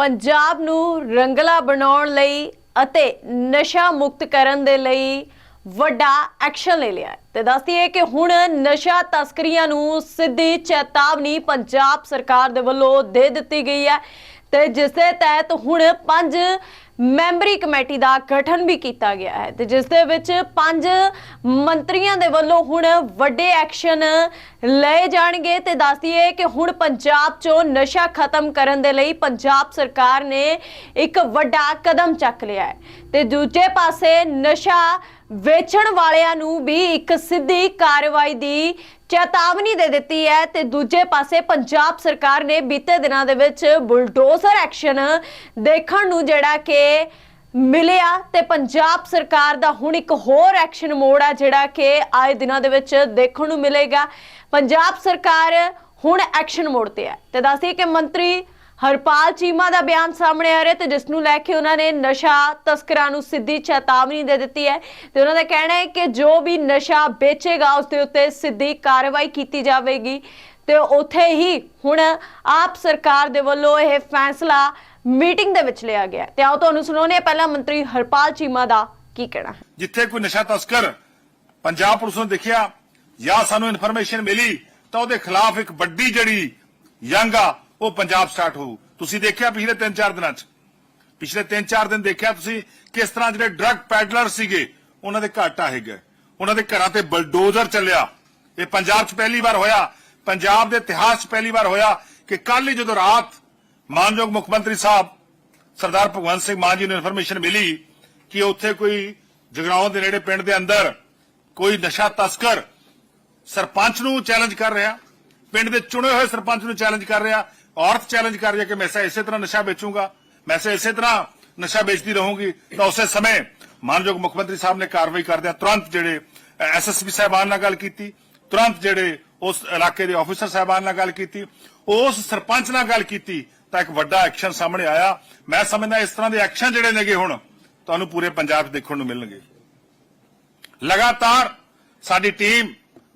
ਪੰਜਾਬ ਨੂੰ ਰੰਗਲਾ ਬਣਾਉਣ ਲਈ ਅਤੇ ਨਸ਼ਾ ਮੁਕਤ ਕਰਨ ਦੇ ਲਈ ਵੱਡਾ ਐਕਸ਼ਨ ਲੈ ਲਿਆ ਹੈ। ਤੇ ਦੱਸਦੀ ਹੈ ਕਿ ਹੁਣ ਨਸ਼ਾ ਤਸਕਰੀਆਂ ਨੂੰ ਸਿੱਧੀ ਚੇਤਾਵਨੀ ਪੰਜਾਬ ਸਰਕਾਰ ਦੇ ਵੱਲੋਂ ਦੇ ਦਿੱਤੀ ਗਈ ਹੈ। ਤੇ ਜਿਸ ਦੇ ਤਹਿਤ ਹੁਣ ਪੰਜ ਮੈਂਬਰੀ ਕਮੇਟੀ ਦਾ ਗਠਨ ਵੀ ਕੀਤਾ ਗਿਆ ਹੈ ਤੇ ਜਿਸ ਦੇ ਵਿੱਚ ਪੰਜ ਮੰਤਰੀਆਂ ਦੇ ਵੱਲੋਂ ਹੁਣ ਵੱਡੇ ਐਕਸ਼ਨ ਲਏ ਜਾਣਗੇ ਤੇ ਦੱਸਦੀ ਹੈ ਕਿ ਹੁਣ ਪੰਜਾਬ 'ਚੋਂ ਨਸ਼ਾ ਖਤਮ ਕਰਨ ਦੇ ਲਈ ਪੰਜਾਬ ਸਰਕਾਰ ਨੇ ਇੱਕ ਵੱਡਾ ਕਦਮ ਚੱਕ ਲਿਆ ਹੈ ਤੇ ਦੂਜੇ ਪਾਸੇ ਨਸ਼ਾ ਵੇਚਣ ਵਾਲਿਆਂ ਨੂੰ ਵੀ ਇੱਕ ਸਿੱਧੀ ਕਾਰਵਾਈ ਦੀ ਚੇਤਾਵਨੀ ਦੇ ਦਿੱਤੀ ਹੈ ਤੇ ਦੂਜੇ ਪਾਸੇ ਪੰਜਾਬ ਸਰਕਾਰ ਨੇ ਬੀਤੇ ਦਿਨਾਂ ਦੇ ਵਿੱਚ ਬੁਲਡੋਜ਼ਰ ਐਕਸ਼ਨ ਦੇਖਣ ਨੂੰ ਜਿਹੜਾ ਕਿ ਮਿਲਿਆ ਤੇ ਪੰਜਾਬ ਸਰਕਾਰ ਦਾ ਹੁਣ ਇੱਕ ਹੋਰ ਐਕਸ਼ਨ ਮੋਡ ਆ ਜਿਹੜਾ ਕਿ ਆਏ ਦਿਨਾਂ ਦੇ ਵਿੱਚ ਦੇਖਣ ਨੂੰ ਮਿਲੇਗਾ। ਪੰਜਾਬ ਸਰਕਾਰ ਹੁਣ ਐਕਸ਼ਨ ਮੋੜ ਤੇ ਹੈ ਤੇ ਦੱਸਦੀ ਕਿ ਮੰਤਰੀ ਹਰਪਾਲ ਚੀਮਾ ਦਾ ਬਿਆਨ ਸਾਹਮਣੇ ਆ ਰਿਹਾ ਤੇ ਜਿਸ ਨੂੰ ਲੈ ਕੇ ਉਹਨਾਂ ਨੇ ਨਸ਼ਾ ਤਸਕਰਾਂ ਨੂੰ ਸਿੱਧੀ ਚੇਤਾਵਨੀ ਦੇ ਦਿੱਤੀ ਹੈ ਤੇ ਉਹਨਾਂ ਦਾ ਕਹਿਣਾ ਹੈ ਕਿ ਜੋ ਵੀ ਨਸ਼ਾ ਵੇਚੇਗਾ, ਉਸ ਦੇ ਉੱਤੇ ਸਿੱਧੀ ਕਾਰਵਾਈ ਕੀਤੀ ਜਾਵੇਗੀ। ਤੇ ਉੱਥੇ ਹੀ ਹੁਣ ਆਪ ਸਰਕਾਰ ਦੇ ਵੱਲੋਂ ਇਹ ਫੈਸਲਾ ਮੀਟਿੰਗ ਦੇ ਵਿੱਚ ਲਿਆ ਗਿਆ ਤੇ ਆਓ ਤੁਹਾਨੂੰ ਸੁਣਾਉਂਦੇ ਹਾਂ ਪਹਿਲਾਂ ਮੰਤਰੀ ਹਰਪਾਲ ਚੀਮਾ ਦਾ ਕੀ ਕਹਿਣਾ ਹੈ। ਜਿੱਥੇ ਕੋਈ ਨਸ਼ਾ ਤਸਕਰ ਪੰਜਾਬ ਪੁਲਿਸ ਨੂੰ ਦੇਖਿਆ ਜਾਂ ਸਾਨੂੰ ਇਨਫੋਰਮੇਸ਼ਨ ਮਿਲੀ ਤਾਂ ਉਹਦੇ ਖਿਲਾਫ ਇੱਕ ਵੱਡੀ ਜਿਹੜੀ ਜੰਗ ਆ ਉਹ ਪੰਜਾਬ ਸਟਾਰਟ ਹੋਊ। ਤੁਸੀਂ ਦੇਖਿਆ ਪਿਛਲੇ 3-4 ਦਿਨਾਂ 'ਚ? ਪਿਛਲੇ 3-4 ਦਿਨ ਦੇਖਿਆ ਤੁਸੀਂ ਕਿਸ ਤਰ੍ਹਾਂ ਜਿਹੜੇ ਡਰੱਗ ਪੈਡਲਰ ਸੀਗੇ, ਉਹਨਾਂ ਦੇ ਘਰ ਢਾਹੇ ਗਏ। ਉਹਨਾਂ ਦੇ ਘਰਾਂ ਤੇ ਬਲਡੋਜ਼ਰ ਚੱਲਿਆ। ਇਹ ਪੰਜਾਬ 'ਚ ਪਹਿਲੀ ਵਾਰ ਹੋਇਆ। ਪੰਜਾਬ ਦੇ ਇਤਿਹਾਸ 'ਚ ਪਹਿਲੀ ਵਾਰ ਹੋਇਆ ਕਿ ਕੱਲ ਹੀ ਜਦੋਂ ਰਾਤ ਮਾਨਯੋਗ ਮੁੱਖ ਮੰਤਰੀ ਸਾਹਿਬ ਸਰਦਾਰ ਭਗਵੰਤ ਸਿੰਘ ਮਾਨ ਜੀ ਨੂੰ ਇਨਫੋਰਮੇਸ਼ਨ ਮਿਲੀ ਕਿ ਉੱਥੇ ਕੋਈ ਜਗਰਾਉਂ ਦੇ ਨੇੜੇ ਪਿੰਡ ਦੇ ਅੰਦਰ ਕੋਈ ਨਸ਼ਾ ਤਸਕਰ ਸਰਪੰਚ ਨੂੰ ਚੈਲੰਜ ਕਰ ਰਿਹਾ। ਪਿੰਡ ਦੇ ਚੁਣੇ ਹੋਏ ਸਰਪੰਚ ਨੂੰ ਚੈਲੰਜ ਕਰ ਰਿਹਾ, ਔਰਤ ਚੈਲੰਜ ਕਰ ਰਹੀ ਹੈ ਕਿ ਮੈਂ ਇਸੇ ਤਰ੍ਹਾਂ ਨਸ਼ਾ ਵੇਚੂੰਗਾ, ਮੈਂ ਇਸੇ ਤਰ੍ਹਾਂ ਨਸ਼ਾ ਵੇਚਦੀ ਰਹੂੰਗੀ, ਤਾਂ ਉਸੇ ਸਮੇਂ ਮਾਨਯੋਗ ਮੁੱਖ ਮੰਤਰੀ ਸਾਹਿਬ ਨੇ ਕਾਰਵਾਈ ਕਰਦਿਆਂ ਤੁਰੰਤ ਜਿਹੜੇ ਐਸਐਸਪੀ ਸਾਹਿਬਾਨ ਨਾਲ ਗੱਲ ਕੀਤੀ, ਤੁਰੰਤ ਜਿਹੜੇ ਉਸ ਇਲਾਕੇ ਦੇ ਆਫੀਸਰ ਸਾਹਿਬਾਨ ਨਾਲ ਗੱਲ ਕੀਤੀ, ਉਸ ਸਰਪੰਚ ਨਾਲ ਗੱਲ ਕੀਤੀ, ਤਾਂ ਇੱਕ ਵੱਡਾ ਐਕਸ਼ਨ ਸਾਹਮਣੇ ਆਇਆ। ਮੈਂ ਸਮਝਦਾ ਇਸ ਤਰ੍ਹਾਂ ਦੇ ਐਕਸ਼ਨ ਜਿਹੜੇ ਨੇਗੇ ਹੁਣ, ਤੁਹਾਨੂੰ ਪੂਰੇ ਪੰਜਾਬ 'ਚ ਦੇਖਣ ਨੂੰ ਮਿਲਣਗੇ। ਲਗਾਤਾਰ ਸਾਡੀ ਟੀਮ,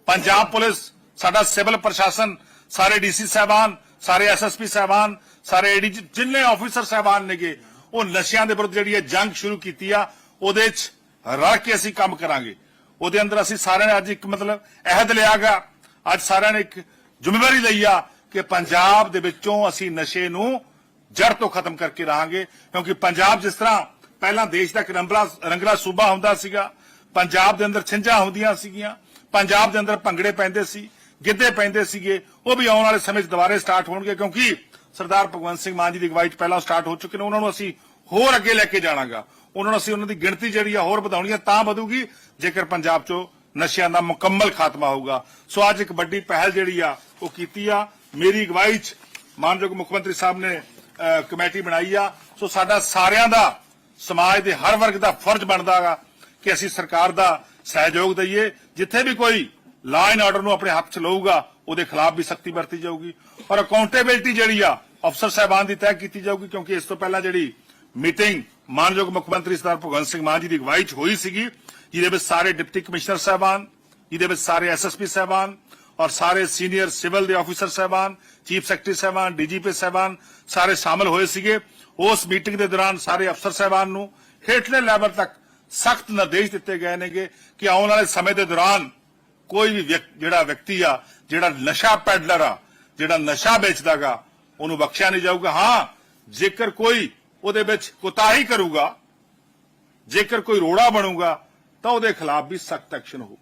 ਪੰਜਾਬ ਪੁਲਿਸ ਸਾਡਾ ਸਿਵਲ ਪ੍ਰਸ਼ਾਸਨ, ਸਾਰੇ ਡੀਸੀ ਸਾਹਿਬਾਨ, ਸਾਰੇ ਐਸਐਸਪੀ ਸਾਹਿਬਾਨ, ਸਾਰੇ ਏਡੀ ਜਿੰਨੇ ਆਫੀਸਰ ਸਾਹਿਬਾਨ ਨੇਗੇ, ਉਹ ਨਸ਼ਿਆਂ ਦੇ ਵਿਰੁੱਧ ਜਿਹੜੀ ਇਹ ਜੰਗ ਸ਼ੁਰੂ ਕੀਤੀ ਆ, ਉਹਦੇ 'ਚ ਰਲ ਕੇ ਅਸੀਂ ਕੰਮ ਕਰਾਂਗੇ। ਉਹਦੇ ਅੰਦਰ ਅਸੀਂ ਸਾਰਿਆਂ ਨੇ ਅੱਜ ਇੱਕ ਮਤਲਬ ਅਹਿਦ ਲਿਆਗਾ ਅੱਜ ਸਾਰਿਆਂ ਨੇ ਇੱਕ ਜ਼ਿੰਮੇਵਾਰੀ ਲਈ ਆ ਕਿ ਪੰਜਾਬ ਦੇ ਵਿੱਚੋਂ ਅਸੀਂ ਨਸ਼ੇ ਨੂੰ ਜੜ ਤੋਂ ਖਤਮ ਕਰਕੇ ਰਹਾਂਗੇ, ਕਿਉਂਕਿ ਪੰਜਾਬ ਜਿਸ ਤਰ੍ਹਾਂ ਪਹਿਲਾਂ ਦੇਸ਼ ਦਾ ਇੱਕ ਰੰਗਲਾ ਸੂਬਾ ਹੁੰਦਾ ਸੀਗਾ, ਪੰਜਾਬ ਦੇ ਅੰਦਰ ਛਿੰਝਾਂ ਹੁੰਦੀਆਂ ਸੀਗੀਆਂ, ਪੰਜਾਬ ਦੇ ਅੰਦਰ ਭੰਗੜੇ ਪੈਂਦੇ ਸੀ ਗਿੱਧੇ ਪੈਂਦੇ ਸੀਗੇ, ਉਹ ਵੀ ਆਉਣ ਵਾਲੇ ਸਮੇਂ 'ਚ ਦੁਬਾਰੇ ਸਟਾਰਟ ਹੋਣਗੇ ਕਿਉਂਕਿ ਸਰਦਾਰ ਭਗਵੰਤ ਸਿੰਘ ਮਾਨ ਜੀ ਦੀ ਅਗਵਾਈ 'ਚ ਪਹਿਲਾਂ ਸਟਾਰਟ ਹੋ ਚੁੱਕੇ ਨੇ, ਉਹਨਾਂ ਨੂੰ ਅਸੀਂ ਹੋਰ ਅੱਗੇ ਲੈ ਕੇ ਜਾਣਾਗਾ। ਉਹਨਾਂ ਨੂੰ ਅਸੀਂ ਉਹਨਾਂ ਦੀ ਗਿਣਤੀ ਜਿਹੜੀ ਆ ਹੋਰ ਵਧਾਉਣੀ ਆ, ਤਾਂ ਵਧੂਗੀ, ਜੇਕਰ ਪੰਜਾਬ 'ਚੋਂ ਨਸ਼ਿਆਂ ਦਾ ਮੁਕੰਮਲ ਖਾਤਮਾ ਹੋਊਗਾ। ਸੋ ਅੱਜ ਇੱਕ ਵੱਡੀ ਪਹਿਲ ਜਿਹੜੀ ਆ, ਉਹ ਕੀਤੀ ਆ। ਮੇਰੀ ਅਗਵਾਈ 'ਚ ਮਾਨਯੋਗ ਮੁੱਖ ਮੰਤਰੀ ਸਾਹਿਬ ਨੇ ਕਮੇਟੀ ਬਣਾਈ ਆ। ਸੋ ਸਾਡਾ ਸਾਰਿਆਂ ਦਾ, ਸਮਾਜ ਦੇ ਹਰ ਵਰਗ ਦਾ ਫਰਜ਼ ਬਣਦਾ ਬਣਦਾਗਾ ਕਿ ਅਸੀਂ ਸਰਕਾਰ ਦਾ ਸਹਿਯੋਗ ਦਈਏ। ਜਿੱਥੇ ਵੀ ਕੋਈ ਲਾ ਐਂਡ ਆਰਡਰ ਨੂੰ ਆਪਣੇ ਹੱਥ 'ਚ ਲਊਗਾ, ਉਹਦੇ ਖਿਲਾਫ ਵੀ ਸਖਤੀ ਵਰਤੀ ਜਾਊਗੀ। ਔਰ ਅਕਾਊਂਟੇਬਿਲਟੀ ਜਿਹੜੀ ਆ ਅਫਸਰ ਸਾਹਿਬਾਨ ਦੀ ਤੈਅ ਕੀਤੀ ਜਾਊਗੀ, ਕਿਉਂਕਿ ਇਸ ਤੋਂ ਪਹਿਲਾਂ ਜਿਹੜੀ ਮੀਟਿੰਗ ਮਾਨਯੋਗ ਮੁੱਖ ਮੰਤਰੀ ਸਰਦਾਰ ਭਗਵੰਤ ਸਿੰਘ ਮਾਨ ਜੀ ਦੀ ਅਗਵਾਈ 'ਚ ਹੋਈ ਸੀਗੀ, ਜਿਹਦੇ ਵਿੱਚ ਸਾਰੇ ਡਿਪਟੀ ਕਮਿਸ਼ਨਰ ਸਾਹਿਬਾਨ, ਜਿਹਦੇ ਵਿੱਚ ਸਾਰੇ ਐਸਐਸਪੀ ਸਾਹਿਬਾਨ ਔਰ ਸਾਰੇ ਸੀਨੀਅਰ ਸਿਵਲ ਦੇ ਆਫੀਸਰ ਸਾਹਿਬਾਨ, ਚੀਫ ਸੈਕਟਰੀ ਸਾਹਿਬਾਨ, ਡੀਜੀਪੀ ਸਾਹਿਬਾਨ ਸਾਰੇ ਸ਼ਾਮਲ ਹੋਏ ਸੀਗੇ। ਉਸ ਮੀਟਿੰਗ ਦੇ ਦੌਰਾਨ ਸਾਰੇ ਅਫਸਰ ਸਾਹਿਬਾਨ ਨੂੰ ਹੇਠਲੇ ਲੈਵਲ ਤੱਕ ਸਖਤ ਨਿਰਦੇਸ਼ ਦਿੱਤੇ ਗਏ ਨੇਗੇ ਕਿ ਆਉਣ ਵਾਲੇ ਸਮੇਂ ਦੇ ਦੌਰਾਨ ਕੋਈ ਵੀ ਜਿਹੜਾ ਵਿਅਕਤੀ ਆ, ਜਿਹੜਾ ਨਸ਼ਾ ਪੈਡਲਰ ਆ, ਜਿਹੜਾ ਨਸ਼ਾ ਵੇਚਦਾਗਾ, ਉਹਨੂੰ ਬਖਸ਼ਿਆ ਨਹੀਂ ਜਾਊਗਾ। ਹਾਂ, ਜੇਕਰ ਕੋਈ ਉਹਦੇ ਵਿੱਚ ਕੁਤਾਹੀ ਕਰੂਗਾ, ਜੇਕਰ ਕੋਈ ਰੋੜਾ ਬਣੂਗਾ, ਤਾਂ ਉਹਦੇ ਖਿਲਾਫ ਵੀ ਸਖਤ ਐਕਸ਼ਨ ਹੋਊ।